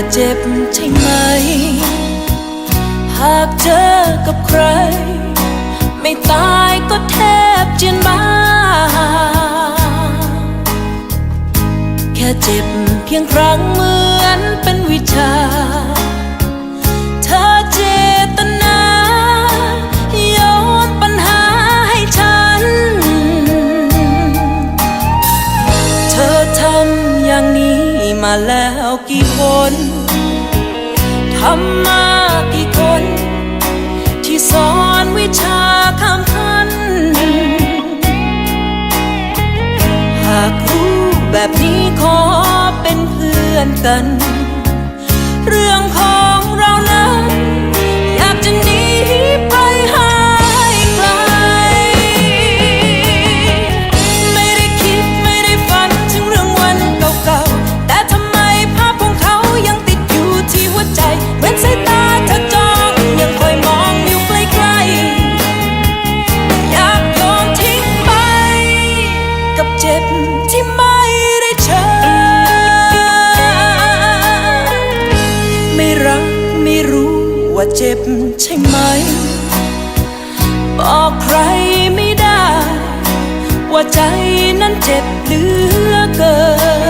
ว่เจ็บใช่ไหม หากเจอกับใคร ไม่ตายก็แทบเจียนบ้า แค่เจ็บเพียงครั้งเหมือนเป็นวิชาาแล้วกี่คนทำมากี่คน ที่สอนวิชาคำคัน หากรู้แบบนี้ขอเป็นเพื่อนกัน ว่าเจ็บใช่ไหม บอกใครไม่ได้ ว่าใจนั้นเจ็บเหลือเกิน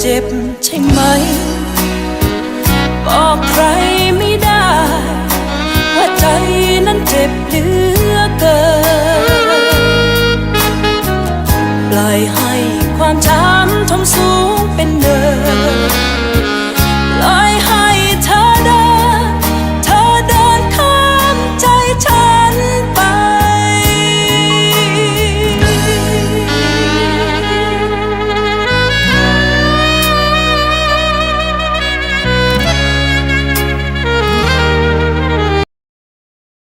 เจ็บใช่ไหม บอกใครไม่ได้ ว่าใจนั้นเจ็บเหลือเกิน ปล่อยให้ความช้ำทมสูงเป็นเนิน